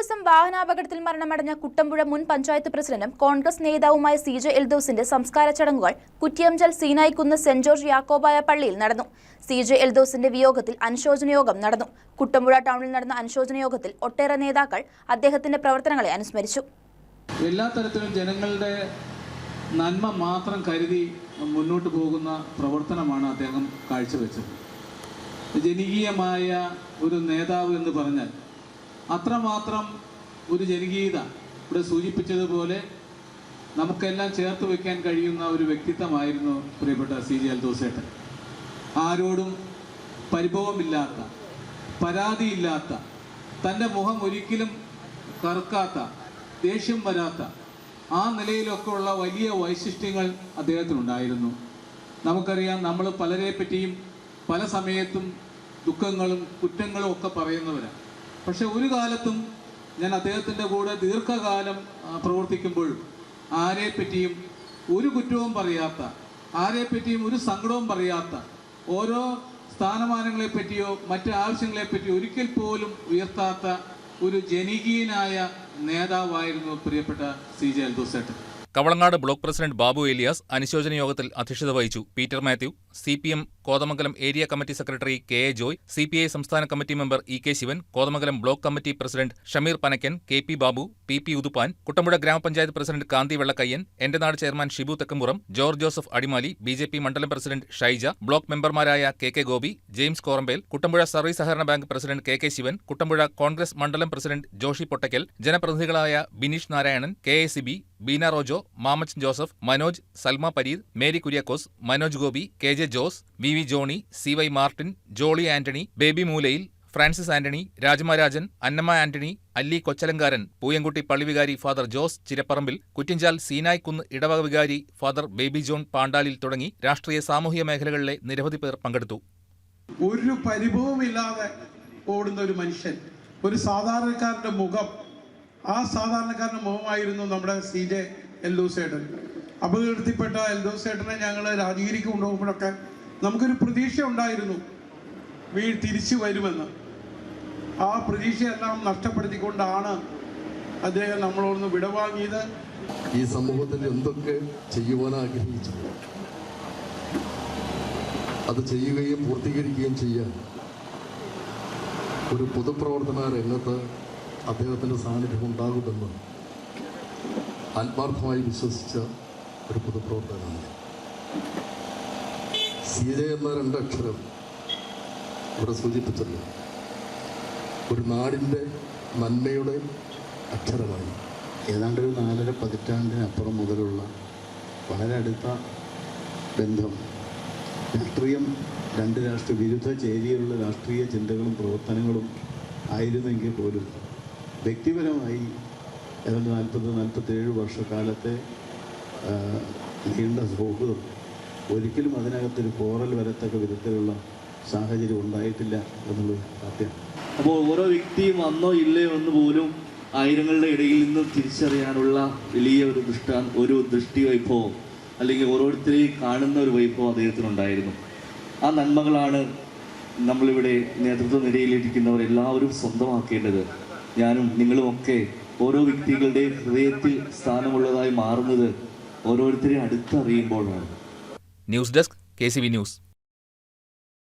ദിവസം വാഹനാപകടത്തിൽ മരണമടഞ്ഞ കുട്ടമ്പുഴ മുൻ പഞ്ചായത്ത് പ്രസിഡന്റും കോൺഗ്രസ് നേതാവുമായ സി ജെ എൽദോസിന്റെ സംസ്കാര ചടങ്ങുകൾ കുറ്റിയംചൽ സീനായിക്കുന്ന് സെന്റ് ജോർജ് യാക്കോബായ പള്ളിയിൽ നടന്നു. സി ജെ എൽദോസിന്റെ വിയോഗത്തിൽ അനുശോചനയോഗം നടന്നു. കുട്ടമ്പുഴ ടൗണിൽ നടന്ന അനുശോചനയോഗത്തിൽ ഒട്ടേറെ നേതാക്കൾ അദ്ദേഹത്തിന്റെ പ്രവർത്തനങ്ങളെ അനുസ്മരിച്ചു. എല്ലാ തരത്തിലും ജനങ്ങളുടെ നന്മ മാത്രം കരുതി മുന്നോട്ട് പോകുന്ന പ്രവർത്തനമാണ് അദ്ദേഹം കാഴ്ചവെച്ചത്. ജനകീയമായ ഒരു നേതാവ് എന്ന് പറഞ്ഞാൽ അത്രമാത്രം ഒരു ജനകീയത ഇവിടെ സൂചിപ്പിച്ചതുപോലെ നമുക്കെല്ലാം ചേർത്ത് വയ്ക്കാൻ കഴിയുന്ന ഒരു വ്യക്തിത്വമായിരുന്നു പ്രിയപ്പെട്ട സി ജി അൽദോസേട്ടൻ. ആരോടും പരിഭവമില്ലാത്ത പരാതിയില്ലാത്ത തന്റെ മുഖം ഒരിക്കലും കറുക്കാത്ത ദേഷ്യം വരാത്ത ആ നിലയിലൊക്കെ ഉള്ള വലിയ വൈശിഷ്ട്യങ്ങൾ അദ്ദേഹത്തിനുണ്ടായിരുന്നു. നമുക്കറിയാം നമ്മൾ പലരെ പറ്റിയും പല സമയത്തും ദുഃഖങ്ങളും കുറ്റങ്ങളും ഒക്കെ പറയുന്നവരാണ്. പക്ഷെ ഒരു കാലത്തും ഞാൻ അദ്ദേഹത്തിന്റെ കൂടെ ദീർഘകാലം പ്രവർത്തിക്കുമ്പോൾ ആരെപ്പറ്റിയും ആരെ ഒരു കുറ്റവും പറയാത്ത ആരെപ്പറ്റിയും ഒരു സങ്കടവും പറയാത്ത ഓരോ സ്ഥാനമാനങ്ങളെപ്പറ്റിയോ മറ്റ് ആവശ്യങ്ങളെ പറ്റിയോ ഒരിക്കൽ പോലും ഉയർത്താത്ത ഒരു ജനകീയനായ നേതാവായിരുന്നു പ്രിയപ്പെട്ട സി ജെ അൽദോസേട്ടൻ കവളങ്ങാട് ബ്ലോക്ക് പ്രസിഡന്റ് ബാബു ഏലിയാസ് അനുശോചന യോഗത്തിൽ അധ്യക്ഷത വഹിച്ചു. Peter Mathew C P M Kothamangalam area committee secretary K A Joy C P I സംസ്ഥാന committee member E K Shivan Kothamangalam block committee president Shameer Panakkan K P Babu P P Uthuppan Kuttampuzha ഗ്രാമപഞ്ചായത്ത് president Kanthi Vellakkayyan എന്റെ നാട് chairman Shibu Thekkamburam George Joseph Adimali B J P മണ്ഡലം president Shaija block മെമ്പർമാരായ K K Gopi James Korambel Kuttampuzha service സഹകരണ bank president K K Sivan Kuttampuzha Congress മണ്ഡലം president Joshy Pottakkal ജനപ്രതിനിധികളായ Bineesh Narayanan K A C B Beena Rojo Mamachan Joseph Manoj Salma Pareed Mary Kuriakose Manoj Gopi K J Jose V V Johnny C Y Martin Jolly Antony Baby Moolayil Francis Antony Rajamarajan Annamma Antony Alli Kochalankaran Pooyamkutty പള്ളിവികാരി father Jose Chirapparambil Kuttinchal Seenaikkunnu ഇടവക വികാരി father baby John പാണ്ടാലിൽ തുടങ്ങി രാഷ്ട്രീയ സാമൂഹിക മേഖലകളിലെ നിരവധി പേർ പങ്കെടുത്തു. ഒരു പരിഭവമില്ലാതെ ഓടുന്ന ഒരു മനുഷ്യൻ ഒരു സാധാരണക്കാരന്റെ മുഖം ആ സാധാരണക്കാരന്റെ മുഖമായിരുന്നു നമ്മുടെ സി ജെ എൽദോസേട്ടൻ. അപകീർത്തിപ്പെട്ട എൽദോസേട്ടനെ ഞങ്ങൾ രാജഗിരിക്ക് കൊണ്ടുപോകുമ്പോഴൊക്കെ നമുക്കൊരു പ്രതീക്ഷ ഉണ്ടായിരുന്നു. വീ തിരിച്ചു വരുമെന്ന്. ആ പ്രതീക്ഷയെല്ലാം നഷ്ടപ്പെടുത്തിക്കൊണ്ടാണ് അദ്ദേഹം നമ്മളോടൊന്ന് വിടവാങ്ങിയത്. ഈ സമൂഹത്തിൽ എന്തൊക്കെ ചെയ്യുവാൻ ആഗ്രഹിച്ചു? അത് ചെയ്യുകയും പൂർത്തീകരിക്കുകയും ചെയ്യാൻ ഒരു പൊതുപ്രവർത്തന രംഗത്ത് അദ്ദേഹത്തിന്റെ സാന്നിധ്യം ഉണ്ടാകുമെന്ന് ആത്മാർത്ഥമായി വിശ്വസിച്ച ഒരു പൊതുപ്രവർത്തകനാണ് സീത എന്ന രണ്ടക്ഷരം ഇവിടെ സൂചിപ്പിച്ചല്ലോ ഒരു നാടിന്റെ നന്മയുടെ അക്ഷരമായി. ഏതാണ്ട് ഒരു നാലര പതിറ്റാണ്ടിനപ്പുറം മുതലുള്ള വളരെ അടുത്ത ബന്ധം. രാഷ്ട്രീയം രണ്ട് രാഷ്ട്ര വിരുദ്ധ ചേരിയിലുള്ള രാഷ്ട്രീയ ചിന്തകളും പ്രവർത്തനങ്ങളും ആയിരുന്നെങ്കിൽ പോലും വ്യക്തിപരമായി ഏതാണ്ട് നാൽപ്പത് നാൽപ്പത്തേഴ് വർഷക്കാലത്തെ നീണ്ട സൗഹൃദം ഒരിക്കലും അതിനകത്തൊരു കോറൽ വരത്തക്ക വിധത്തിലുള്ള സാഹചര്യം ഉണ്ടായിട്ടില്ല എന്നുള്ളത് സത്യം. അപ്പോൾ ഓരോ വ്യക്തിയും വന്നോ ഇല്ലയോ എന്ന് പോലും ആയിരങ്ങളുടെ ഇടയിൽ നിന്ന് തിരിച്ചറിയാനുള്ള വലിയ ഒരു ദൃഷ്ട ഒരു ദൃഷ്ടി വൈഭവം അല്ലെങ്കിൽ ഓരോരുത്തരെയും കാണുന്ന ഒരു വൈഭവം അദ്ദേഹത്തിനുണ്ടായിരുന്നു. ആ നന്മകളാണ് നമ്മളിവിടെ നേതൃത്വ നിരയിലിരിക്കുന്നവർ എല്ലാവരും സ്വന്തമാക്കേണ്ടത്. ഞാനും നിങ്ങളുമൊക്കെ ഓരോ വ്യക്തികളുടെ ഹൃദയത്തിൽ സ്ഥാനമുള്ളതായി മാറുന്നത് ഓരോരുത്തരെയും അടുത്തറിയുമ്പോഴാണ്. News desk K C V news.